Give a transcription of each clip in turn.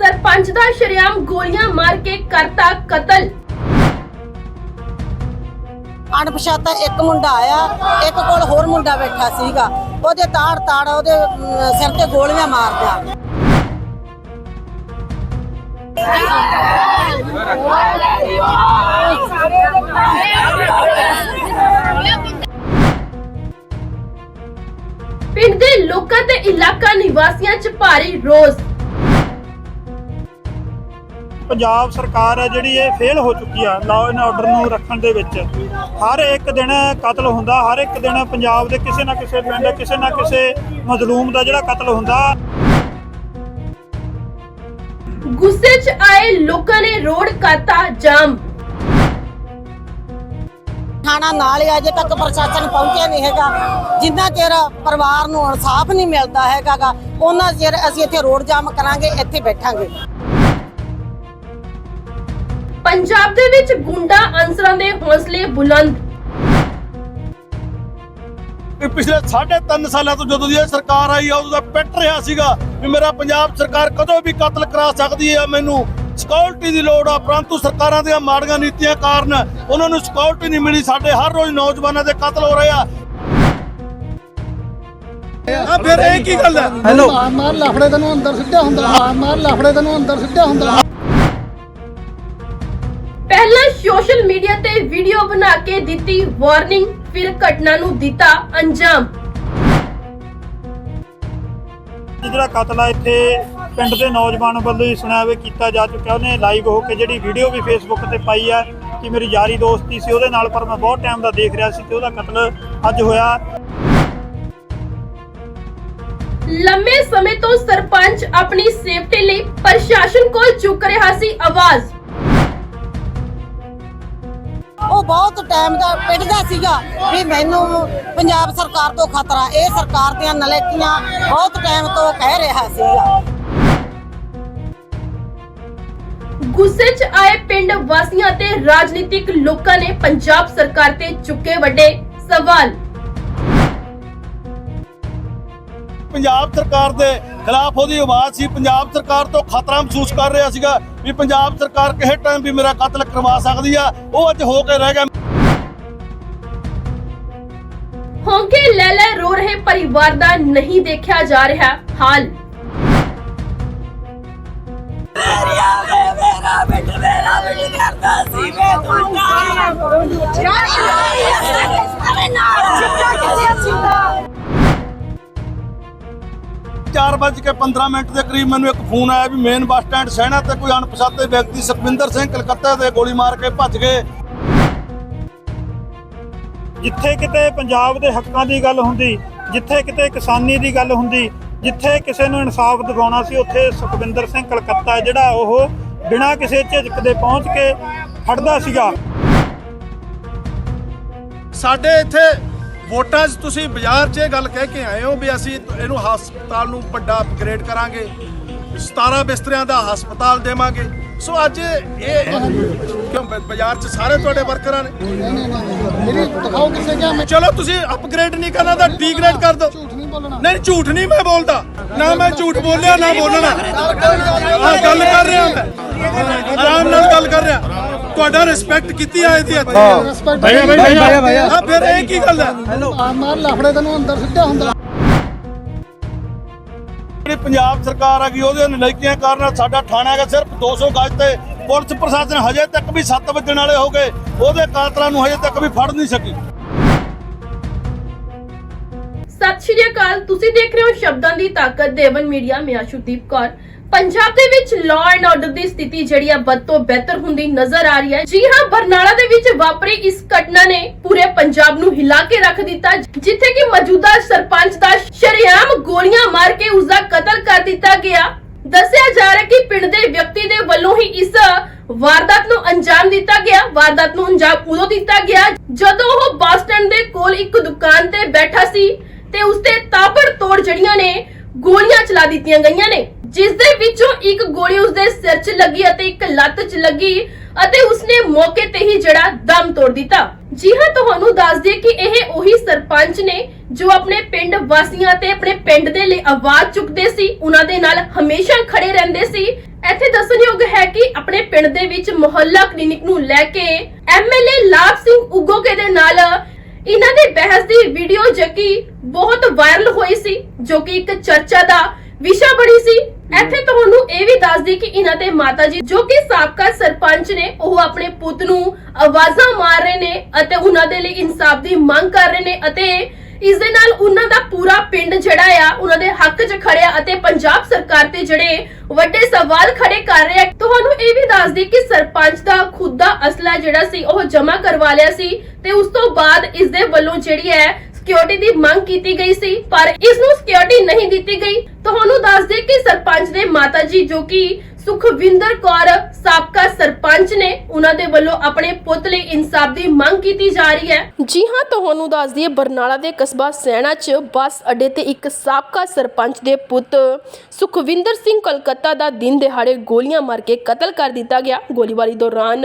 ਸਰਪੰਚ ਦਾ ਸ਼ਰੇਆਮ ਗੋਲੀਆਂ ਮਾਰ ਕੇ ਕਰਤਾ ਕਤਲ। ਅਣਪਛਾਤਾ ਇੱਕ ਮੁੰਡਾ ਆਇਆ ਇੱਕ ਕੋਲ ਹੋਰ ਮੁੰਡਾ ਬੈਠਾ ਸੀਗਾ। ਉਹਦੇ ਤਾੜ ਤਾੜ ਉਹਦੇ ਅਮ, ਸਿਰ ਤੇ ਗੋਲੀਆਂ ਮਾਰਦਾ ਪਿੰਡ ਦੇ ਲੋਕਾਂ ਤੇ ਇਲਾਕਾ ਨਿਵਾਸੀਆਂ 'ਚ ਭਾਰੀ ਰੋਸ। ਪੰਜਾਬ ਸਰਕਾਰ ਹੈ ਜਿਹੜੀ ਇਹ ਫੇਲ ਹੋ ਚੁੱਕੀ ਆ ਲਾਅ ਐਂਡ ਆਰਡਰ ਨੂੰ ਰੱਖਣ ਦੇ ਵਿੱਚ। ਹਰ ਇੱਕ ਦਿਨ ਕਤਲ ਹੁੰਦਾ ਹਰ ਇੱਕ ਦਿਨ ਪੰਜਾਬ ਦੇ ਕਿਸੇ ਨਾ ਕਿਸੇ ਪਿੰਡ ਕਿਸੇ ਨਾ ਕਿਸੇ ਮਜ਼ਲੂਮ ਦਾ ਜਿਹੜਾ ਕਤਲ ਹੁੰਦਾ। ਗੁੱਸੇ 'ਚ ਆਏ ਲੋਕਾਂ ਨੇ ਰੋਡ ਕਰਤਾ ਜਾਮ। ਥਾਣਾ ਨਾਲ ਹੀ ਅਜੇ ਤੱਕ ਪ੍ਰਸ਼ਾਸਨ ਪਹੁੰਚਿਆ ਨਹੀਂ ਹੈਗਾ। ਜਿੰਨਾ ਚਿਰ ਪਰਿਵਾਰ ਨੂੰ ਇਨਸਾਫ ਨਹੀਂ ਮਿਲਦਾ ਹੈਗਾਗਾ ਉਹਨਾਂ ਚਿਰ ਅਸੀਂ ਇੱਥੇ ਰੋਡ ਜਾਮ ਕਰਾਂਗੇ ਇੱਥੇ ਬੈਠਾਂਗੇ। ਪੰਜਾਬ ਦੇ ਵਿੱਚ ਗੁੰਡਾ ਅਨਸਰਾਂ ਦੇ ਹੌਸਲੇ ਬੁਲੰਦ। ਕਿ ਪਿਛਲੇ 3.5 ਸਾਲਾਂ ਤੋਂ ਜਦੋਂ ਦੀ ਇਹ ਸਰਕਾਰ ਆਈ ਆ ਉਦੋਂ ਦਾ ਪਿੱਟ ਰਿਹਾ ਸੀਗਾ ਵੀ ਮੇਰਾ ਪੰਜਾਬ ਸਰਕਾਰ ਕਦੋਂ ਵੀ ਕਤਲ ਕਰਾ ਸਕਦੀ ਹੈ ਮੈਨੂੰ ਸਿਕਿਉਰਿਟੀ ਦੀ ਲੋੜ ਆ ਪਰੰਤੂ ਸਰਕਾਰਾਂ ਦੀਆਂ ਮਾੜੀਆਂ ਨੀਤੀਆਂ ਕਾਰਨ ਉਹਨਾਂ ਨੂੰ ਸਿਕਿਉਰਿਟੀ ਨਹੀਂ ਮਿਲੀ। ਸਾਡੇ ਹਰ ਰੋਜ਼ ਨੌਜਵਾਨਾਂ ਦੇ ਕਤਲ ਹੋ ਰਹੇ ਆ। ਆ ਫਿਰ ਇਹ ਕੀ ਗੱਲ ਹੈ ਹੈਲੋ ਮਾਰ ਲਫੜੇ ਤੈਨੂੰ ਅੰਦਰ ਸਿੱਟਿਆ ਹੁੰਦਾ ਮਾਰ ਮਾਰ ਲਫੜੇ ਤੈਨੂੰ ਅੰਦਰ ਸਿੱਟਿਆ ਹੁੰਦਾ। ਪਹਿਲਾਂ ਸੋਸ਼ਲ ਮੀਡੀਆ ਤੇ ਵੀਡੀਓ ਬਣਾ ਕੇ ਦਿੱਤੀ ਵਾਰਨਿੰਗ ਫਿਰ ਘਟਨਾ ਨੂੰ ਦਿੱਤਾ ਅੰਜਾਮ। ਜਿਹੜਾ ਕਤਲ ਆ ਇੱਥੇ ਪਿੰਡ ਦੇ ਨੌਜਵਾਨ ਵੱਲੋਂ ਹੀ ਸੁਣਿਆ ਵੇ ਕੀਤਾ ਜਾ ਚੁੱਕਿਆ। ਉਹਨੇ ਲਾਈਵ ਹੋ ਕੇ ਜਿਹੜੀ ਵੀਡੀਓ ਵੀ ਫੇਸਬੁੱਕ ਤੇ ਪਾਈ ਆ ਕਿ ਮੇਰੀ ਯਾਰੀ ਦੋਸਤੀ ਸੀ ਉਹਦੇ ਨਾਲ ਪਰ ਮੈਂ ਬਹੁਤ ਟਾਈਮ ਦਾ ਦੇਖ ਰਿਹਾ ਸੀ ਤੇ ਉਹਦਾ ਕਤਲ ਅੱਜ ਹੋਇਆ। ਲੰਮੇ ਸਮੇਂ ਤੋਂ ਸਰਪੰਚ ਆਪਣੀ ਸੇਫਟੀ ਲਈ ਪ੍ਰਸ਼ਾਸਨ ਕੋਲ ਚੁੱਕ ਰਿਹਾ ਸੀ ਆਵਾਜ਼। ਬਹੁਤ ਟਾਈਮ ਦਾ ਪਿੱਟਦਾ ਸੀਗਾ ਵੀ ਮੈਨੂੰ ਪੰਜਾਬ ਸਰਕਾਰ ਤੋਂ ਖਤਰਾ ਇਹ ਸਰਕਾਰ ਦੀਆਂ ਨਲੇਕੀਆਂ ਬਹੁਤ ਟਾਈਮ ਤੋਂ ਕਹਿ ਰਿਹਾ ਸੀਗਾ। ਗੁੱਸੇ 'ਚ ਆਏ ਪਿੰਡ ਵਾਸੀਆਂ ਤੇ ਰਾਜਨੀਤਿਕ ਲੋਕਾਂ ਨੇ ਪੰਜਾਬ ਸਰਕਾਰ ਤੇ ਚੁੱਕੇ ਵੱਡੇ ਸਵਾਲ। ਪੰਜਾਬ ਸਰਕਾਰ ਦੇ ਖਿਲਾਫ ਉਹਦੀ ਆਵਾਜ਼ ਸੀ ਪੰਜਾਬ ਸਰਕਾਰ ਤੋਂ ਖਤਰਾ ਮਹਿਸੂਸ ਕਰ ਰਿਹਾ ਸੀਗਾ ਵੀ ਪੰਜਾਬ ਸਰਕਾਰ ਕਿਸੇ ਟਾਈਮ ਵੀ ਮੇਰਾ ਕਤਲ ਕਰਵਾ ਸਕਦੀ ਆ ਉਹ ਅੱਜ ਹੋ ਕੇ ਰਹਿ ਗਿਆ ਹੋਂਕੇ ਲੈ ਲੈ ਰੋ ਰਹੇ ਪਰਿਵਾਰ ਦਾ ਨਹੀਂ ਦੇਖਿਆ ਜਾ ਰਿਹਾ ਹਾਲ 15 ਮਿੰਟ ਦੇ ਕਰੀਬ ਮੈਨੂੰ ਇੱਕ ਫੋਨ ਆਇਆ ਵੀ ਮੇਨ ਬੱਸ ਸਟੈਂਡ ਸਹਿਣਾ ਤੇ ਕੋਈ ਅਣਪਛਾਤੇ ਵਿਅਕਤੀ ਸੁਖਵਿੰਦਰ ਸਿੰਘ ਕਲਕੱਤਾ ਤੇ ਗੋਲੀ ਮਾਰ ਕੇ ਭੱਜ ਗਏ। ਜਿੱਥੇ ਕਿਤੇ ਪੰਜਾਬ ਦੇ ਹੱਕਾਂ ਦੀ ਗੱਲ ਹੁੰਦੀ, ਜਿੱਥੇ ਕਿਤੇ ਕਿਸਾਨੀ ਦੀ ਗੱਲ ਹੁੰਦੀ, ਜਿੱਥੇ ਕਿਸੇ ਨੂੰ ਇਨਸਾਫ ਦਿਵਾਉਣਾ ਸੀ, ਉੱਥੇ ਸੁਖਵਿੰਦਰ ਸਿੰਘ ਕਲਕੱਤਾ ਜਿਹੜਾ ਉਹ ਬਿਨਾਂ ਕਿਸੇ ਝਿਜਕ ਦੇ ਪਹੁੰਚ ਕੇ ਖੜਦਾ ਸੀਗਾ। ਸਾਡੇ ਇੱਥੇ ਵੋਟਾਂ 'ਚ ਤੁਸੀਂ ਬਾਜ਼ਾਰ 'ਚ ਇਹ ਗੱਲ ਕਹਿ ਕੇ ਆਏ ਹੋ ਵੀ ਅਸੀਂ ਇਹਨੂੰ ਹਸਪਤਾਲ ਨੂੰ ਵੱਡਾ ਅਪਗ੍ਰੇਡ ਕਰਾਂਗੇ 17 ਬਿਸਤਰਿਆਂ ਦਾ ਹਸਪਤਾਲ ਦੇਵਾਂਗੇ। ਸੋ ਅੱਜ ਇਹ ਕਿਉਂ ਬਾਜ਼ਾਰ 'ਚ ਸਾਰੇ ਤੁਹਾਡੇ ਵਰਕਰਾਂ ਨੇ? ਮੇਰੀ ਦਿਖਾਓ ਕਿਸੇ ਕਿਹਾ ਮੈਂ ਚਲੋ ਤੁਸੀਂ ਅਪਗ੍ਰੇਡ ਨਹੀਂ ਕਰਨਾ ਤਾਂ ਡੀਗ੍ਰੇਡ ਕਰ ਦਿਓ। ਝੂਠ ਨਹੀਂ ਬੋਲਣਾ। ਨਹੀਂ ਝੂਠ ਨਹੀਂ ਮੈਂ ਬੋਲਦਾ। ਨਾ ਮੈਂ ਝੂਠ ਬੋਲਿਆ ਨਾ ਬੋਲਣਾ। ਗੱਲ ਕਰ ਰਿਹਾ ਮੈਂ। ਆਰਾਮ ਨਾਲ ਗੱਲ ਕਰ ਰਿਹਾ। ਤੁਹਾਡਾ ਰਿਸਪੈਕਟ ਕੀਤੀ ਆਏ ਦੀ ਇੱਥੇ। ਰਿਸਪੈਕਟ ਭਾਈਆ ਭਾਈਆ ਭਾਈਆ। ਹਾਂ ਫਿਰ ਇਹ ਕੀ ਗੱਲ ਹੈ? ਮਾਰ ਮਾਰ ਲਫੜੇ ਤੈਨੂੰ ਅੰਦਰ ਸਿੱਟਿਆ ਹੁੰਦਾ। ਜਿਹੜੀ ਪੰਜਾਬ ਸਰਕਾਰ ਆ ਗਈ ਉਹਦੇ ਨਲਾਇਕੀਆਂ ਕਾਰਨ ਸਾਡਾ ਥਾਣਾ ਹੈਗਾ ਸਿਰਫ 200 ਗਜ ਤੇ। ਪੁਲਿਸ ਪ੍ਰਸ਼ਾਸਨ ਹਜੇ ਤੱਕ ਵੀ 7 ਵਜਣ ਵਾਲੇ ਹੋ ਗਏ। ਉਹਦੇ ਕਾਤਲਾਂ ਨੂੰ ਹਜੇ ਤੱਕ ਵੀ ਫੜ ਨਹੀਂ ਸਕੀ। ਸਤਿ ਸ਼੍ਰੀ ਅਕਾਲ। ਤੁਸੀਂ ਦੇਖ ਰਹੇ ਹੋ ਸ਼ਬਦਾਂ ਦੀ ਤਾਕਤ। ਦੇਵਨ ਮੀਡੀਆ ਮੈਂ ਆਸ਼ੂਦੀਪ ਕੌਰ। ਪੰਜਾਬ ਦੇ ਵਿੱਚ ਲਾਅ ਐਂਡ ਆਰਡਰ ਦੀ ਸਥਿਤੀ ਜਿਹੜੀ ਆ ਬਦ ਤੋਂ ਬਿਹਤਰ ਹੁੰਦੀ ਨਜ਼ਰ ਆ ਰਹੀ ਹੈ। ਜੀ ਹਾਂ, ਬਰਨਾਲਾ ਦੇ ਵਿੱਚ ਵਾਪਰੀ ਇਸ ਘਟਨਾ ਨੇ ਪੂਰੇ ਪੰਜਾਬ ਨੂੰ ਹਿਲਾ ਕੇ ਰੱਖ ਦਿੱਤਾ, ਜਿੱਥੇ ਕਿ ਮੌਜੂਦਾ ਸਰਪੰਚ ਦਾ ਸ਼ਰੇਆਮ ਗੋਲੀਆਂ ਮਾਰ ਕੇ ਉਸ ਦਾ ਕਤਲ ਕਰ ਦਿੱਤਾ ਗਿਆ। ਦੱਸਿਆ ਜਾ ਰਿਹਾ ਕਿ ਪਿੰਡ ਦੇ ਵਿਅਕਤੀ ਦੇ ਵੱਲੋਂ ਹੀ ਇਸ ਵਾਰਦਾਤ ਨੂੰ ਅੰਜਾਮ ਦਿੱਤਾ ਗਿਆ। ਵਾਰਦਾਤ ਨੂੰ ਅੰਜਾਮ ਉਦੋਂ ਦਿੱਤਾ ਗਿਆ ਜਦੋਂ ਉਹ ਬੱਸ ਸਟੈਂਡ ਦੇ ਕੋਲ ਇੱਕ ਦੁਕਾਨ ਤੇ ਬੈਠਾ ਸੀ ਤੇ ਉਸ ਤੇ ਤਾਬੜ ਤੋੜ ਜੜੀਆਂ ਨੇ ਗੋਲੀਆਂ ਚਲਾ ਦਿੱਤੀਆਂ ਗਈਆਂ ਨੇ। ਜਿਸ ਦੇ ਵਿੱਚੋਂ ਇੱਕ ਗੋਲੀ ਉਸਦੇ ਸਿਰ 'ਚ ਲੱਗੀ ਅਤੇ ਇੱਕ ਲੱਤ 'ਚ ਲੱਗੀ ਅਤੇ ਉਸਨੇ ਮੌਕੇ ਤੇ ਹੀ ਜਿਹੜਾ ਦਮ ਤੋੜ ਦਿੱਤਾ। ਜੀ ਹਾਂ, ਤੁਹਾਨੂੰ ਦੱਸ ਦਈਏ ਕਿ ਇਹ ਉਹੀ ਸਰਪੰਚ ਨੇ ਜੋ ਆਪਣੇ ਪਿੰਡ ਵਾਸੀਆਂ ਤੇ ਆਪਣੇ ਪਿੰਡ ਦੇ ਲਈ ਆਵਾਜ਼ ਚੁੱਕਦੇ ਸੀ, ਉਹਨਾਂ ਦੇ ਨਾਲ ਹਮੇਸ਼ਾ ਖੜੇ ਰਹਿੰਦੇ ਸੀ। ਕਿ ਆਪਣੇ ਪਿੰਡ ਦੇ ਵਿੱਚ ਮੁਹੱਲਾ ਕਲੀਨਿਕ ਨੂੰ ਲੈ ਕੇ ਐਮਐਲਏ ਲਾਭ ਸਿੰਘ ਉਗੋਕੇ ਦੇ ਨਾਲ ਇਹਨਾਂ ਦੇ ਬਹਿਸ ਦੀ ਵੀਡੀਓ ਜਕੀ ਬਹੁਤ ਵਾਇਰਲ ਹੋਈ ਸੀ, ਜੋ ਕਿ ਇੱਕ ਚਰਚਾ ਦਾ ਵਿਸ਼ਾ ਬਣੀ ਸੀ। ਇੱਥੇ ਤੁਹਾਨੂੰ ਇਹ ਵੀ ਦੱਸਦੀ ਕਿ ਇਹਨਾਂ ਦੇ ਮਾਤਾ ਜੀ ਜੋ ਕਿ ਸਾਬਕਾ ਸਰਪੰਚ ਨੇ, ਉਹ ਆਪਣੇ ਪੁੱਤ ਨੂੰ ਆਵਾਜ਼ਾਂ ਮਾਰ ਰਹੇ ਨੇ ਅਤੇ ਉਹਨਾਂ ਦੇ ਲਈ ਇਨਸਾਫ ਦੀ ਮੰਗ ਕਰ ਰਹੇ ਨੇ ਅਤੇ ਇਸ ਦੇ ਨਾਲ ਉਹਨਾਂ ਦਾ ਪੂਰਾ ਪਿੰਡ ਜਿਹੜਾ ਆ, ਉਹਨਾਂ ਦੇ ਹੱਕ 'ਚ ਖੜਿਆ ਅਤੇ ਪੰਜਾਬ ਸਰਕਾਰ ਤੇ ਜਿਹੜੇ ਵੱਡੇ ਸਵਾਲ ਖੜੇ ਕਰ ਰਿਹਾ। ਤੁਹਾਨੂੰ ਇਹ ਵੀ ਦੱਸਦੀ ਕਿ ਸਰਪੰਚ ਦਾ ਖੁਦ ਦਾ ਅਸਲਾ ਜਿਹੜਾ ਸੀ, ਉਹ ਜਮ੍ਹਾਂ ਕਰਵਾ ਲਿਆ ਸੀ ਤੇ ਉਸ ਤੋਂ ਬਾਅਦ ਇਸ ਦੇ ਵੱਲੋਂ ਜਿਹੜੀ ਹੈ ਸਿਕਿਉਰਿਟੀ ਦੀ ਮੰਗ ਕੀਤੀ ਗਈ ਸੀ, ਪਰ ਇਸ ਨੂੰ ਸਿਕਿਉਰਿਟੀ ਨਹੀਂ ਦਿੱਤੀ ਗਈ। ਤੁਹਾਨੂੰ ਦੱਸ ਦੇ ਕਿ ਸਰਪੰਚ ਦੇ ਮਾਤਾ ਜੀ ਜੋ ਕਿ ਸੁਖਵਿੰਦਰ ਕੌਰ ਸਾਬਕਾ ਸਰਪੰਚ ਨੇ ਉਹਨਾਂ ਦੇ ਵੱਲੋਂ ਆਪਣੇ ਪੁੱਤ ਲਈ ਇਨਸਾਫ ਦੀ ਮੰਗ ਕੀਤੀ ਜਾ ਰਹੀ ਹੈ। ਜੀ ਹਾਂ, ਤੁਹਾਨੂੰ ਦੱਸ ਦਈਏ, ਬਰਨਾਲਾ ਦੇ ਕਸਬਾ ਸੈਣਾ 'ਚ ਬੱਸ ਅੱਡੇ ਤੇ ਇੱਕ ਸਾਬਕਾ ਸਰਪੰਚ ਦੇ ਪੁੱਤ ਸੁਖਵਿੰਦਰ ਸਿੰਘ ਕਲਕੱਤਾ ਦਾ ਦਿਨ ਦਿਹਾੜੇ ਗੋਲੀਆਂ ਮਾਰ ਕੇ ਕਤਲ ਕਰ ਦਿੱਤਾ ਗਿਆ। ਗੋਲੀਬਾਰੀ ਦੌਰਾਨ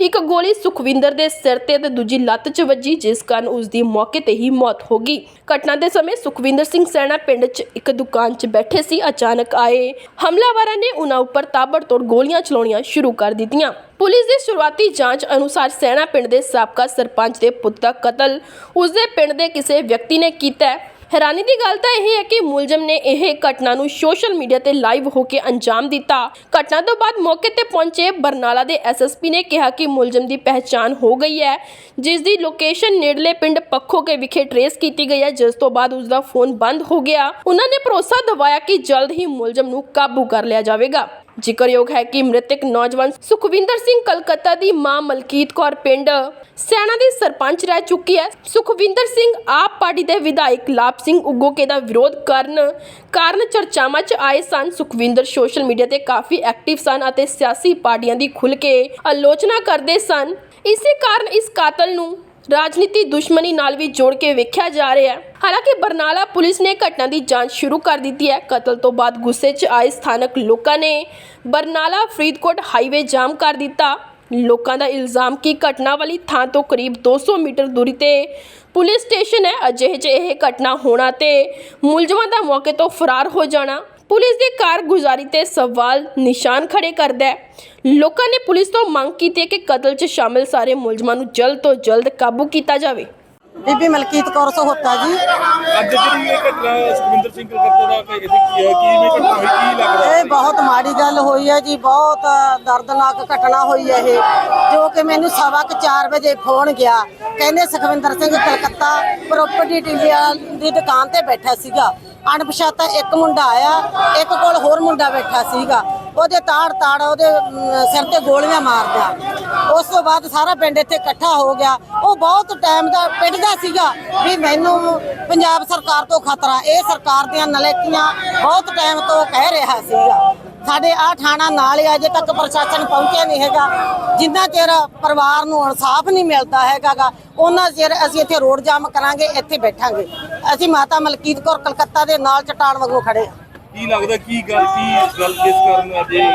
ਇੱਕ ਗੋਲੀ ਸੁਖਵਿੰਦਰ ਦੇ ਸਿਰ ਤੇ ਤੇ ਦੂਜੀ ਲੱਤ 'ਚ ਵੱਜੀ, ਜਿਸ ਕਾਰਨ ਉਸ ਦੀ ਮੌਕੇ ਤੇ ਹੀ ਮੌਤ ਹੋ ਗਈ। ਘਟਨਾ ਦੇ ਸਮੇਂ ਸੁਖਵਿੰਦਰ ਸਿੰਘ ਸੈਣਾ ਪਿੰਡ 'ਚ ਇੱਕ ਦੁਕਾਨ 'ਚ ਬੈਠੇ ਸੀ, ਅਚਾਨਕ ਆਏ। ਹਮਲਾਵਰਾਂ ਨੇ ਉਹਨਾਂ ਉੱਪਰ ਤਾਬੜਤੋੜ ਗੋਲੀਆਂ ਚਲਾਉਣੀਆਂ ਸ਼ੁਰੂ ਕਰ ਦਿੱਤੀਆਂ। ਪੁਲਿਸ ਦੀ ਸ਼ੁਰੂਆਤੀ ਜਾਂਚ ਅਨੁਸਾਰ ਸੈਣਾ ਪਿੰਡ ਦੇ ਸਾਬਕਾ ਸਰਪੰਚ ਦੇ ਪੁੱਤ ਦਾ ਕਤਲ ਉਸਦੇ ਪਿੰਡ ਦੇ ਕਿਸੇ ਵਿਅਕਤੀ ਨੇ ਕੀਤਾ ਹੈ। ਹੈਰਾਨੀ ਦੀ ਗੱਲ ਤਾਂ ਇਹ ਹੈ ਕਿ ਮੁਲਜ਼ਮ ਨੇ ਇਹ ਘਟਨਾ ਨੂੰ ਸੋਸ਼ਲ ਮੀਡੀਆ ਤੇ ਲਾਈਵ ਹੋ ਕੇ ਅੰਜਾਮ ਦਿੱਤਾ। ਘਟਨਾ ਤੋਂ ਬਾਅਦ ਮੌਕੇ ਤੇ ਪਹੁੰਚੇ ਬਰਨਾਲਾ ਦੇ ਐਸਐਸਪੀ ਨੇ ਕਿਹਾ ਕਿ ਮੁਲਜ਼ਮ ਦੀ ਪਹਿਚਾਣ ਹੋ ਗਈ ਹੈ, ਜਿਸ ਦੀ ਲੋਕੇਸ਼ਨ ਨੇੜਲੇ ਪਿੰਡ ਪੱਖੋਕੇ ਵਿਖੇ ਟਰੇਸ ਕੀਤੀ ਗਈ ਹੈ, ਜਿਸ ਤੋਂ ਬਾਅਦ ਉਸ ਦਾ ਫੋਨ ਬੰਦ ਹੋ ਗਿਆ। ਉਹਨਾਂ ਨੇ ਭਰੋਸਾ ਦਿਵਾਇਆ ਕਿ ਜਲਦ ਹੀ ਮੁਲਜ਼ਮ ਨੂੰ ਕਾਬੂ ਕਰ ਲਿਆ ਜਾਵੇਗਾ। ਜ਼ਿਕਰਯੋਗ ਹੈ ਕਿ ਮ੍ਰਿਤਕ ਨੌਜਵਾਨ ਸੁਖਵਿੰਦਰ ਸਿੰਘ ਕਲਕੱਤਾ ਦੀ ਮਾਂ ਮਲਕੀਤ ਕੌਰ ਪਿੰਡ ਸੈਣਾ ਦੀ ਸਰਪੰਚ ਰਹਿ ਚੁੱਕੀ ਹੈ। ਸੁਖਵਿੰਦਰ ਸਿੰਘ ਆਪ ਪਾਰਟੀ ਦੇ ਵਿਧਾਇਕ ਲਾਭ ਸਿੰਘ ਉਗੋਕੇ ਦਾ ਵਿਰੋਧ ਕਰਨ ਕਾਰਨ ਚਰਚਾਵਾਂ 'ਚ ਆਏ ਸਨ। ਸੁਖਵਿੰਦਰ ਸੋਸ਼ਲ ਮੀਡੀਆ ਤੇ ਕਾਫੀ ਐਕਟਿਵ ਸਨ ਅਤੇ ਸਿਆਸੀ ਪਾਰਟੀਆਂ ਦੀ ਖੁੱਲ੍ਹ ਕੇ ਆਲੋਚਨਾ ਕਰਦੇ ਸਨ। ਇਸੇ ਕਾਰਨ ਇਸ ਕਾਤਲ ਨੂੰ ਰਾਜਨੀਤੀ ਦੁਸ਼ਮਣੀ ਨਾਲ ਵੀ ਜੋੜ ਕੇ ਵੇਖਿਆ ਜਾ ਰਿਹਾ ਹੈ। ਹਾਲਾਂਕਿ ਬਰਨਾਲਾ ਪੁਲਿਸ ਨੇ ਘਟਨਾ ਦੀ ਜਾਂਚ ਸ਼ੁਰੂ ਕਰ ਦਿੱਤੀ ਹੈ। ਕਤਲ ਤੋਂ ਬਾਅਦ ਗੁੱਸੇ 'ਚ ਆਏ ਸਥਾਨਕ ਲੋਕਾਂ ਨੇ ਬਰਨਾਲਾ ਫਰੀਦਕੋਟ ਹਾਈਵੇ ਜਾਮ ਕਰ ਦਿੱਤਾ। ਲੋਕਾਂ ਦਾ ਇਲਜ਼ਾਮ ਕਿ ਘਟਨਾ ਵਾਲੀ ਥਾਂ ਤੋਂ ਕਰੀਬ 200 ਮੀਟਰ ਦੂਰੀ ਤੇ ਪੁਲਿਸ ਸਟੇਸ਼ਨ ਹੈ। ਅਜਿਹੇ 'ਚ ਇਹ ਘਟਨਾ ਹੋਣਾ ਤੇ ਮੁਲਜ਼ਮਾਂ ਦਾ ਮੌਕੇ ਤੋਂ ਫਰਾਰ ਹੋ ਜਾਣਾ। ਪੁਲਿਸ ਦੀ ਕਾਰਗੁਜ਼ਾਰੀ ਤੇ ਸਵਾਲ ਨਿਸ਼ਾਨ ਖੜੇ ਕਰਦਾ ਹੈ। ਲੋਕਾਂ ਨੇ ਪੁਲਿਸ ਤੋਂ ਮੰਗ ਕੀਤੀ ਹੈ ਕਿ ਕਤਲ 'ਚ ਸ਼ਾਮਿਲ ਸਾਰੇ ਮੁਲਜ਼ਮਾਂ ਨੂੰ ਜਲਦ ਤੋਂ ਜਲਦ ਕਾਬੂ ਕੀਤਾ ਜਾਵੇ। ਬੀਬੀ ਮਲਕੀਤ ਕੌਰ ਸਹੋਤਾ ਜੀ। ਅੱਜ ਜਿਹੜੀ ਇਹ ਘਟਨਾ ਸੁਖਵਿੰਦਰ ਸਿੰਘ ਕਲਕੱਤੇ ਦਾ ਕਿ ਇਹਦੀ ਕੀ ਹੈ? ਘਟਨਾ ਹੋਈ? ਕੀ ਲੱਗਦਾ? ਇਹ ਬਹੁਤ ਮਾੜੀ ਗੱਲ ਹੋਈ ਹੈ ਜੀ ਬਹੁਤ ਦਰਦਨਾਕ ਘਟਨਾ ਹੋਈ ਹੈ ਇਹ ਜੋ ਕਿ ਮੈਨੂੰ ਸਵਾ ਕੁ 4 ਵਜੇ ਫੋਨ ਗਿਆ। ਕਹਿੰਦੇ ਸੁਖਵਿੰਦਰ ਸਿੰਘ ਕਲਕੱਤਾ ਪ੍ਰਾਪਰਟੀ ਡੀਲਰ ਦੀ ਦੁਕਾਨ ਤੇ ਬੈਠਾ ਸੀਗਾ। ਅਣਪਛਾਤਾ ਇੱਕ ਮੁੰਡਾ ਆਇਆ, ਇੱਕ ਕੋਲ ਹੋਰ ਮੁੰਡਾ ਬੈਠਾ ਸੀਗਾ। ਉਹਦੇ ਤਾੜ ਤਾੜ ਉਹਦੇ ਸਿਰ ਤੇ ਗੋਲੀਆਂ ਮਾਰਦਾ। ਉਸ ਤੋਂ ਬਾਅਦ ਸਾਰਾ ਪਿੰਡ ਇੱਥੇ ਇਕੱਠਾ ਹੋ ਗਿਆ। ਉਹ ਬਹੁਤ ਟਾਈਮ ਦਾ ਪਿੱਟਦਾ ਸੀਗਾ ਵੀ ਮੈਨੂੰ ਪੰਜਾਬ ਸਰਕਾਰ ਤੋਂ ਖਤਰਾ, ਇਹ ਸਰਕਾਰ ਦੀਆਂ ਨਲੇਕੀਆਂ ਬਹੁਤ ਟਾਈਮ ਤੋਂ ਕਹਿ ਰਿਹਾ ਸੀਗਾ। ਸਾਡੇ ਆ ਥਾਣਾ ਨਾਲ ਹੀ ਅਜੇ ਤੱਕ ਪ੍ਰਸ਼ਾਸਨ ਪਹੁੰਚਿਆ ਨਹੀਂ ਹੈਗਾ। ਜਿੰਨਾ ਚਿਰ ਪਰਿਵਾਰ ਨੂੰ ਇਨਸਾਫ ਨਹੀਂ ਮਿਲਦਾ ਹੈਗਾਗਾ ਉਹਨਾਂ ਚਿਰ ਅਸੀਂ ਇੱਥੇ ਰੋਡ ਜਾਮ ਕਰਾਂਗੇ ਇੱਥੇ ਬੈਠਾਂਗੇ। ਅਸੀਂ ਮਾਤਾ ਮਲਕੀਤ ਕੌਰ ਕਲਕੱਤਾ ਦੇ ਨਾਲ ਚਟਾਨ ਵਾਂਗੂ ਖੜੇ ਹਾਂ। ਕੀ ਲੱਗਦਾ ਕੀ ਗੱਲ ਕੀ ਗੱਲ ਕਿਸ ਕਾਰਨ ਅੱਜ ਇਹ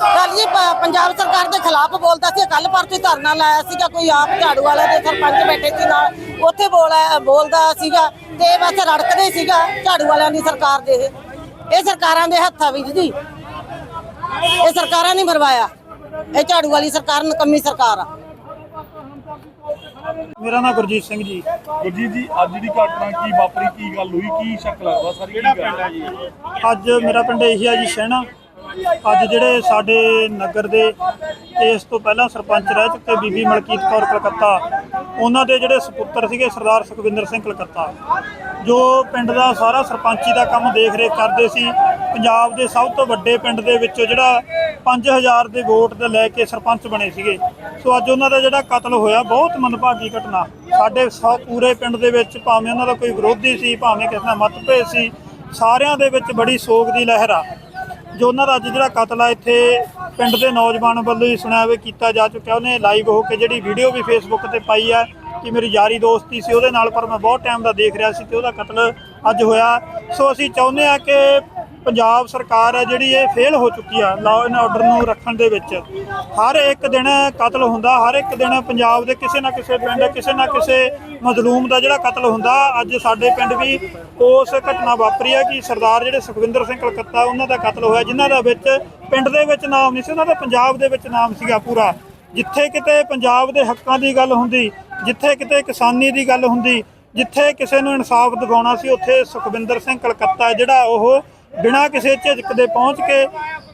ਕੱਲ ਜੀ ਪੰਜਾਬ ਸਰਕਾਰ ਦੇ ਖਿਲਾਫ ਬੋਲਦਾ ਸੀ ਕੱਲ ਪਰਚੀ ਧਰਨਾ ਲਾਇਆ ਸੀਗਾ ਕੋਈ ਆਪ ਝਾੜੂ ਵਾਲੇ ਦੇ ਸਰਪੰਚ ਬੈਠੇ ਸੀ ਨਾਲ। ਉੱਥੇ ਬੋਲਿਆ ਬੋਲਦਾ ਸੀਗਾ ਤੇ ਬਸ ਰੜਕਦੇ ਸੀਗਾ ਝਾੜੂ ਵਾਲਿਆਂ ਦੀ ਸਰਕਾਰ ਦੇ ਇਹ ਸਰਕਾਰਾਂ ਦੇ ਹੱਥਾਂ ਵਿੱਚ ਜੀ। ਇਹ ਸਰਕਾਰਾਂ ਨਹੀਂ ਮਰਵਾਇਆ। ਇਹ ਝਾੜੂ ਵਾਲੀ ਸਰਕਾਰ ਨਕੰਮੀ ਸਰਕਾਰ ਆ। ਮੇਰਾ ਨਾਮ ਗੁਰਜੀਤ ਸਿੰਘ ਜੀ। ਗੁਰਜੀਤ ਜੀ ਅੱਜ ਜਿਹੜੀ ਘਟਨਾ ਕੀ ਵਾਪਰੀ ਕੀ ਗੱਲ ਹੋਈ ਕੀ ਸ਼ੱਕ ਲੱਗਦਾ ਸਾਰੀ? ਕੀ ਗੱਲ ਹੈ ਜੀ? ਅੱਜ ਮੇਰਾ ਪਿੰਡ ਇਹੀ ਆ ਜੀ ਸ਼ਹਿਣਾ। ਅੱਜ ਜਿਹੜੇ ਸਾਡੇ ਨਗਰ ਦੇ ਇਸ ਤੋਂ ਪਹਿਲਾਂ ਸਰਪੰਚ ਰਹਿ ਚੁੱਕੇ ਬੀਬੀ ਮਲਕੀਤ ਕੌਰ ਕਲਕੱਤਾ। ਉਹਨਾਂ ਦੇ ਜਿਹੜੇ ਸੁਪੁੱਤਰ ਸੀਗੇ ਸਰਦਾਰ ਸੁਖਵਿੰਦਰ ਸਿੰਘ ਕਲਕੱਤਾ। ਜੋ ਪਿੰਡ ਦਾ ਸਾਰਾ ਸਰਪੰਚੀ ਦਾ ਕੰਮ ਦੇਖ ਰੇਖ ਕਰਦੇ ਸੀ, ਪੰਜਾਬ ਦੇ ਸਭ ਤੋਂ ਵੱਡੇ ਪਿੰਡ ਦੇ ਵਿੱਚੋਂ ਜਿਹੜਾ 5000 ਦੇ ਵੋਟ ਦੇ ਲੈ ਕੇ ਸਰਪੰਚ ਬਣੇ ਸੀਗੇ। ਸੋ ਅੱਜ ਉਹਨਾਂ ਦਾ ਜਿਹੜਾ ਕਤਲ ਹੋਇਆ, ਬਹੁਤ ਮੰਦਭਾਗੀ ਘਟਨਾ। ਸਾਡੇ ਸੌ- ਪੂਰੇ ਪਿੰਡ ਦੇ ਵਿੱਚ ਭਾਵੇਂ ਉਹਨਾਂ ਦਾ ਕੋਈ ਵਿਰੋਧੀ ਸੀ, ਭਾਵੇਂ ਕਿਸੇ ਦਾ ਮਤਭੇਦ ਸੀ, ਸਾਰਿਆਂ ਦੇ ਵਿੱਚ ਬੜੀ ਸੋਗ ਦੀ ਲਹਿਰ ਆ। ਜੋ ਉਹਨਾਂ ਦਾ ਅੱਜ ਜਿਹੜਾ ਕਤਲ ਆ, ਇੱਥੇ ਪਿੰਡ ਦੇ ਨੌਜਵਾਨ ਵੱਲੋਂ ਹੀ ਸੁਣਿਆ ਵੇ ਕੀਤਾ ਜਾ ਚੁੱਕਿਆ। ਉਹਨੇ ਲਾਈਵ ਹੋ ਕੇ ਜਿਹੜੀ ਵੀਡੀਓ ਵੀ ਫੇਸਬੁੱਕ ਤੇ ਪਾਈ ਆ ਕਿ ਮੇਰੀ ਯਾਰੀ ਦੋਸਤੀ ਸੀ, ਉਹਦੇ ਨਾਲ ਪਰ ਮੈਂ ਬਹੁਤ ਟਾਈਮ ਦਾ ਦੇਖ ਰਿਹਾ ਸੀ ਤੇ ਉਹਦਾ ਕਤਲ ਅੱਜ ਹੋਇਆ। ਸੋ ਅਸੀਂ ਚਾਹੁੰਦੇ ਆ ਕਿ ਪੰਜਾਬ ਸਰਕਾਰ ਹੈ ਜਿਹੜੀ ਇਹ ਫੇਲ ਹੋ ਚੁੱਕੀ ਆ ਲਾਅ ਐਂਡ ਆਰਡਰ ਨੂੰ ਰੱਖਣ ਦੇ ਵਿੱਚ। ਹਰ ਇੱਕ ਦਿਨ ਕਤਲ ਹੁੰਦਾ, ਹਰ ਇੱਕ ਦਿਨ ਪੰਜਾਬ ਦੇ ਕਿਸੇ ਨਾ ਕਿਸੇ ਪਿੰਡ, ਕਿਸੇ ਨਾ ਕਿਸੇ ਮਜ਼ਲੂਮ ਦਾ ਜਿਹੜਾ ਕਤਲ ਹੁੰਦਾ, ਅੱਜ ਸਾਡੇ ਪਿੰਡ ਵੀ ਉਸ ਘਟਨਾ ਵਾਪਰੀ ਹੈ ਕਿ ਸਰਦਾਰ ਜਿਹੜੇ ਸੁਖਵਿੰਦਰ ਸਿੰਘ ਕਲਕੱਤਾ, ਉਹਨਾਂ ਦਾ ਕਤਲ ਹੋਇਆ, ਜਿਨ੍ਹਾਂ ਦਾ ਵਿੱਚ ਪਿੰਡ ਦੇ ਵਿੱਚ ਨਾਮ ਨਹੀਂ ਸੀ, ਉਹਨਾਂ ਦਾ ਪੰਜਾਬ ਦੇ ਵਿੱਚ ਨਾਮ ਸੀਗਾ ਪੂਰਾ। ਜਿੱਥੇ ਕਿਤੇ ਪੰਜਾਬ ਦੇ ਹੱਕਾਂ ਦੀ ਗੱਲ ਹੁੰਦੀ ਜਿੱਥੇ ਕਿਤੇ ਕਿਸਾਨੀ ਦੀ ਗੱਲ ਹੁੰਦੀ, ਜਿੱਥੇ ਕਿਸੇ ਨੂੰ ਇਨਸਾਫ ਦਿਵਾਉਣਾ ਸੀ, ਉੱਥੇ ਸੁਖਵਿੰਦਰ ਸਿੰਘ ਕਲਕੱਤਾ ਜਿਹੜਾ ਉਹ ਬਿਨਾਂ ਕਿਸੇ ਝਿਜਕ ਦੇ ਪਹੁੰਚ ਕੇ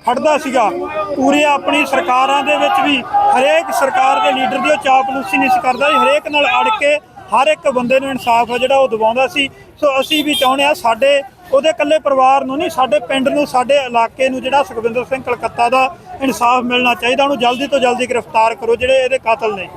ਖੜਦਾ ਸੀਗਾ। ਪੂਰੀ ਆਪਣੀ ਸਰਕਾਰਾਂ ਦੇ ਵਿੱਚ ਵੀ ਹਰੇਕ ਸਰਕਾਰ ਦੇ ਲੀਡਰ ਦੀ ਉਹ ਚਾਪਲੂਸੀ ਨਹੀਂ ਸੀ ਕਰਦਾ ਸੀ। ਹਰੇਕ ਨਾਲ ਅੜ ਕੇ ਹਰ ਇੱਕ ਬੰਦੇ ਨੂੰ ਇਨਸਾਫ ਆ ਜਿਹੜਾ ਉਹ ਦਿਵਾਉਂਦਾ ਸੀ। ਸੋ ਅਸੀਂ ਵੀ ਚਾਹੁੰਦੇ ਆ ਸਾਡੇ, ਉਹਦੇ ਇਕੱਲੇ ਪਰਿਵਾਰ ਨੂੰ ਨਹੀਂ, ਸਾਡੇ ਪਿੰਡ ਨੂੰ, ਸਾਡੇ ਇਲਾਕੇ ਨੂੰ ਜਿਹੜਾ ਸੁਖਵਿੰਦਰ ਸਿੰਘ ਕਲਕੱਤਾ ਦਾ ਇਨਸਾਫ ਮਿਲਣਾ ਚਾਹੀਦਾ, ਉਹਨੂੰ ਜਲਦੀ ਤੋਂ ਜਲਦੀ ਗ੍ਰਿਫਤਾਰ ਕਰੋ ਜਿਹੜੇ ਇਹਦੇ ਕਾਤਲ ਨੇ।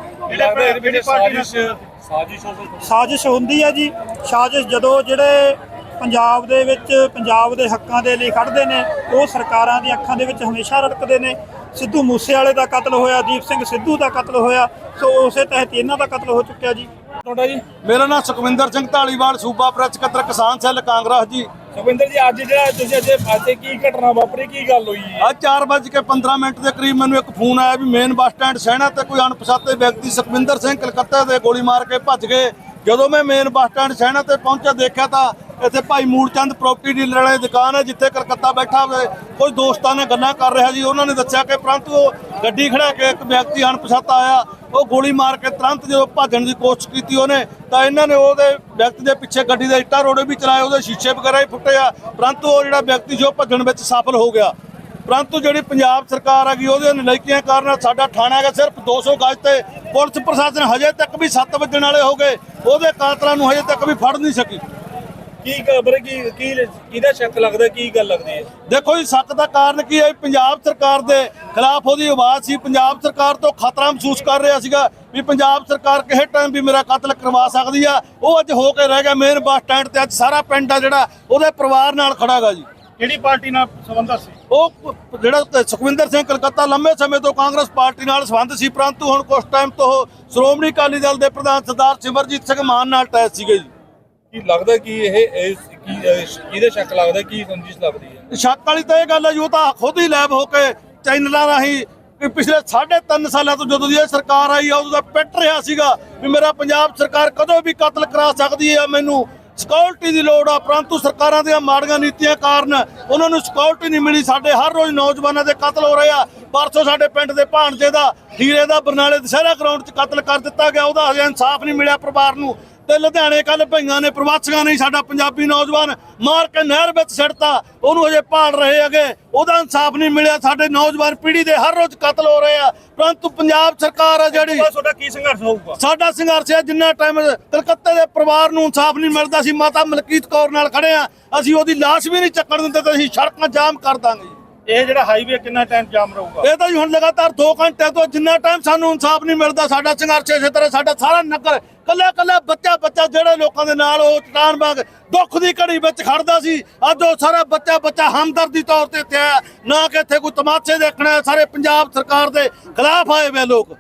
ਸਾਜ਼ਿਸ਼ ਹੁੰਦੀ ਹੈ ਜੀ। ਸਾਜ਼ਿਸ਼ ਜਦੋਂ ਜਿਹੜੇ ਪੰਜਾਬ ਦੇ ਵਿੱਚ ਪੰਜਾਬ ਦੇ ਹੱਕਾਂ ਦੇ ਲਈ ਖੜਦੇ ਨੇ ਉਹ ਸਰਕਾਰਾਂ ਦੀਆਂ ਅੱਖਾਂ ਦੇ ਵਿੱਚ ਹਮੇਸ਼ਾ ਰੜਕਦੇ ਨੇ। ਸਿੱਧੂ ਮੂਸੇਵਾਲੇ ਦਾ ਕਤਲ ਹੋਇਆ ਦੀਪ ਸਿੰਘ ਸਿੱਧੂ ਦਾ ਕਤਲ ਹੋਇਆ ਸੋ ਉਸੇ ਤਹਿਤ ਇਹਨਾਂ ਦਾ ਕਤਲ ਹੋ ਚੁੱਕਿਆ ਜੀ। ਤੁਹਾਡਾ ਜੀ? ਮੇਰਾ ਨਾਮ ਸੁਖਵਿੰਦਰ ਸਿੰਘ ਢਾਲੀਵਾਲ ਸੂਬਾ ਪ੍ਰੈਸ ਕਿਸਾਨ ਸੈੱਲ ਕਾਂਗਰਸ ਜੀ। ਸੁਖਵਿੰਦਰ ਜੀ, ਅੱਜ ਜਿਹੜਾ ਤੁਸੀਂ ਅੱਜ ਅੱਜ ਕੀ ਘਟਨਾ ਵਾਪਰੀ, ਕੀ ਗੱਲ ਹੋਈ ਹੈ? ਅੱਜ 4:15 ਮਿੰਟ ਦੇ ਕਰੀਬ ਮੈਨੂੰ ਇੱਕ ਫੋਨ ਆਇਆ ਵੀ ਮੇਨ ਬੱਸ ਸਟੈਂਡ ਸਹਿਣਾ ਤੇ ਕੋਈ ਅਣਪਛਾਤੇ ਵਿਅਕਤੀ ਸੁਖਵਿੰਦਰ ਸਿੰਘ ਕਲਕੱਤਾ ਦੇ ਗੋਲੀ ਮਾਰ ਕੇ ਭੱਜ ਗਏ। ਜਦੋਂ ਮੈਂ ਮੇਨ ਬੱਸ ਸਟੈਂਡ ਸਹਿਣਾ ਤੇ ਪਹੁੰਚਿਆ, ਦੇਖਿਆ ਤਾਂ ਇੱਥੇ ਭਾਈ ਮੂਲਚੰਦ ਪ੍ਰਾਪਰਟੀ ਡੀਲਰ ਵਾਲੀ ਦੁਕਾਨ ਹੈ, ਜਿੱਥੇ ਕਲਕੱਤਾ ਬੈਠਾ ਹੋਵੇ। ਕੋਈ ਦੋਸਤਾਂ ਨੇ ਗੱਲਾਂ ਕਰ ਰਿਹਾ ਜੀ ਉਹਨਾਂ ਨੇ ਦੱਸਿਆ ਕਿ ਪ੍ਰੰਤੂ ਉਹ ਗੱਡੀ ਖੜਾ ਕੇ ਇੱਕ ਵਿਅਕਤੀ ਅਣਪਛਾਤਾ ਆਇਆ। ਉਹ ਗੋਲੀ ਮਾਰ ਕੇ ਤੁਰੰਤ ਜਦੋਂ ਭੱਜਣ ਦੀ ਕੋਸ਼ਿਸ਼ ਕੀਤੀ ਉਹਨੇ, ਤਾਂ ਇਹਨਾਂ ਨੇ ਉਹਦੇ ਵਿਅਕਤੀ ਦੇ ਪਿੱਛੇ ਗੱਡੀ ਦੇ ਇੱਟਾਂ ਰੋੜੇ ਵੀ ਚਲਾਏ, ਉਹਦੇ ਸ਼ੀਸ਼ੇ ਵਗੈਰਾ ਹੀ ਫੁੱਟੇ ਆ। ਪ੍ਰੰਤੂ ਉਹ ਜਿਹੜਾ ਵਿਅਕਤੀ ਜੋ ਭੱਜਣ ਵਿੱਚ ਸਫਲ ਹੋ ਗਿਆ। ਪਰੰਤੂ ਜਿਹੜੀ ਪੰਜਾਬ ਸਰਕਾਰ ਹੈਗੀ ਉਹਦੇ ਨਲਾਇਕੀਆਂ ਕਾਰਨ ਸਾਡਾ ਥਾਣਾ ਹੈਗਾ ਸਿਰਫ 200 ਗਜ ਤੇ ਪੁਲਿਸ ਪ੍ਰਸ਼ਾਸਨ ਹਜੇ ਤੱਕ ਵੀ 7 ਵਜਣ ਵਾਲੇ ਹੋ ਗਏ ਉਹਦੇ ਕਾਤਲਾਂ ਨੂੰ ਹਜੇ ਤੱਕ ਵੀ ਫੜ ਨਹੀਂ ਸਕੀ। ਕੀ ਖਬਰ ਕੀ ਕੀ ਕਿਹਦਾ ਸ਼ੱਕ ਲੱਗਦਾ ਕੀ ਗੱਲ ਲੱਗਦੀ ਹੈ? ਦੇਖੋ ਜੀ ਸ਼ੱਕ ਦਾ ਕਾਰਨ ਕੀ ਹੈ ਪੰਜਾਬ ਸਰਕਾਰ ਦੇ ਖਿਲਾਫ ਉਹਦੀ ਆਵਾਜ਼ ਸੀ। ਪੰਜਾਬ ਸਰਕਾਰ ਤੋਂ ਖਤਰਾ ਮਹਿਸੂਸ ਕਰ ਰਿਹਾ ਸੀਗਾ ਵੀ ਪੰਜਾਬ ਸਰਕਾਰ ਕਿਸੇ ਟਾਈਮ ਵੀ ਮੇਰਾ ਕਤਲ ਕਰਵਾ ਸਕਦੀ ਆ। ਉਹ ਅੱਜ ਹੋ ਕੇ ਰਹਿ ਗਿਆ ਮੇਨ ਬੱਸ ਸਟੈਂਡ ਤੇ ਅੱਜ ਸਾਰਾ ਪਿੰਡ ਆ ਜਿਹੜਾ ਉਹਦੇ ਪਰਿਵਾਰ ਨਾਲ ਖੜਾਗਾ ਜੀ। ਕਿਹੜੀ ਪਾਰਟੀ ਨਾਲ ਸੰਬੰਧਤ ਸੀ? ਉਹ ਜਿਹੜਾ ਸੁਖਵਿੰਦਰ ਸਿੰਘ ਕਲਕੱਤਾ ਲੰਮੇ ਸਮੇਂ ਤੋਂ ਕਾਂਗਰਸ ਪਾਰਟੀ ਨਾਲ ਸੰਬੰਧ ਸੀ ਪਰੰਤੂ ਹੁਣ ਕੁਝ ਟਾਈਮ ਤੋਂ ਉਹ ਸ਼੍ਰੋਮਣੀ ਅਕਾਲੀ ਦਲ ਦੇ ਪ੍ਰਧਾਨ ਸਰਦਾਰ ਸਿਮਰਜੀਤ ਸਿੰਘ ਮਾਨ ਨਾਲ ਟੈਸ ਸੀਗੇ ਜੀ। ਕੀ ਲੱਗਦਾ ਕੀ ਇਹ ਕਿਹਦੇ ਸ਼ੱਕ ਲੱਗਦਾ ਕੀ ਸੰਜਿਸ਼ ਲੱਗਦੀ ਹੈ? ਸ਼ੱਕ ਵਾਲੀ ਤਾਂ ਇਹ ਗੱਲ ਹੈ ਜੀ ਉਹ ਤਾਂ ਖੁਦ ਹੀ ਲੈਬ ਹੋ ਕੇ ਚੈਨਲਾਂ ਰਾਹੀਂ ਕਿ ਪਿਛਲੇ 3.5 ਸਾਲਾਂ ਤੋਂ ਜਦੋਂ ਦੀ ਇਹ ਸਰਕਾਰ ਆਈ ਆ ਉਦੋਂ ਦਾ ਪਿੱਟ ਰਿਹਾ ਸੀਗਾ ਵੀ ਮੇਰਾ ਪੰਜਾਬ ਸਰਕਾਰ ਕਦੋਂ ਵੀ ਕਤਲ ਕਰਾ ਸਕਦੀ ਹੈ ਮੈਨੂੰ ਸਿਕਿਉਰਿਟੀ ਦੀ ਲੋੜ ਆ, ਪਰੰਤੂ ਸਰਕਾਰਾਂ ਦੀਆਂ ਮਾੜੀਆਂ ਨੀਤੀਆਂ ਕਾਰਨ ਉਹਨਾਂ ਨੂੰ ਸਿਕਿਉਰਿਟੀ ਨਹੀਂ ਮਿਲੀ। ਸਾਡੇ ਹਰ ਰੋਜ਼ ਨੌਜਵਾਨਾਂ ਦੇ ਕਤਲ ਹੋ ਰਹੇ ਆ। ਪਰਸੋਂ ਸਾਡੇ ਪਿੰਡ ਦੇ ਭਾਣਜੇ ਦਾ, ਹੀਰੇ ਦਾ ਬਰਨਾਲੇ ਦੁਸਹਿਰਾ ਗਰਾਊਂਡ 'ਚ ਕਤਲ ਕਰ ਦਿੱਤਾ ਗਿਆ। ਉਹਦਾ ਹਜੇ ਇਨਸਾਫ ਨਹੀਂ ਮਿਲਿਆ ਪਰਿਵਾਰ ਨੂੰ। ਤੇ ਲੁਧਿਆਣੇ ਕੱਲ ਭਈਆਂ ਨੇ ਪ੍ਰਵਾਸੀਆਂ ਨੇ ਸਾਡਾ ਪੰਜਾਬੀ ਨੌਜਵਾਨ ਮਾਰ ਕੇ ਨਹਿਰ ਵਿੱਚ ਸਿੱਟਤਾ ਉਹਨੂੰ ਹਜੇ ਭਾਲ ਰਹੇ ਹੈਗੇ। ਉਹਦਾ ਇਨਸਾਫ ਨਹੀਂ ਮਿਲਿਆ ਸਾਡੇ ਨੌਜਵਾਨ ਪੀੜ੍ਹੀ ਦੇ ਹਰ ਰੋਜ਼ ਕਤਲ ਹੋ ਰਹੇ ਆ। ਪਰੰਤੂ ਪੰਜਾਬ ਸਰਕਾਰ ਆ ਜਿਹੜੀ ਤੁਹਾਡਾ ਕੀ ਸੰਘਰਸ਼ ਹੋਊਗਾ? ਸਾਡਾ ਸੰਘਰਸ਼ ਹੈ ਜਿੰਨਾ ਟਾਈਮ ਕਲਕੱਤੇ ਦੇ ਪਰਿਵਾਰ ਨੂੰ ਇਨਸਾਫ ਨਹੀਂ ਮਿਲਦਾ ਸੀ ਮਾਤਾ ਮਲਕੀਤ ਕੌਰ ਨਾਲ ਖੜੇ ਆ। ਅਸੀਂ ਉਹਦੀ ਲਾਸ਼ ਵੀ ਨਹੀਂ ਚੱਕਣ ਦਿੰਦੇ ਤੇ ਅਸੀਂ ਸੜਕਾਂ ਜਾਮ ਕਰ ਦਾਂਗੇ। ਇਹ ਜਿਹੜਾ ਹਾਈਵੇ ਕਿੰਨਾ ਟਾਈਮ ਜਾਮ ਰਹੂਗਾ? ਇਹ ਤਾਂ ਜੀ ਹੁਣ ਲਗਾਤਾਰ 2 ਘੰਟੇ ਤੋਂ ਜਿੰਨਾ ਟਾਈਮ ਸਾਨੂੰ ਇਨਸਾਫ ਨਹੀਂ ਮਿਲਦਾ ਸਾਡਾ ਸੰਘਰਸ਼ ਇਸੇ ਤਰ੍ਹਾਂ ਸਾਡਾ ਸਾਰਾ ਨਗਰ ਕੱਲਾ ਕੱਲਾ ਬੱਚਾ ਬੱਚਾ ਜਿਹੜੇ ਲੋਕਾਂ ਦੇ ਨਾਲ ਉਹ ਚਟਾਨ ਬਾਗ ਦੁੱਖ ਦੀ ਘੜੀ ਵਿੱਚ ਖੜਦਾ ਸੀ, ਅੱਜ ਉਹ ਸਾਰਾ ਬੱਚਾ ਬੱਚਾ ਹਮਦਰਦੀ ਤੌਰ ਤੇ ਇੱਥੇ ਆਇਆ। ਨਾ ਕਿ ਇੱਥੇ ਕੋਈ ਤਮਾਸ਼ੇ ਦੇਖਣਾ ਸਾਰੇ ਪੰਜਾਬ ਸਰਕਾਰ ਦੇ ਖਿਲਾਫ ਆਏ ਵੇ ਲੋਕ।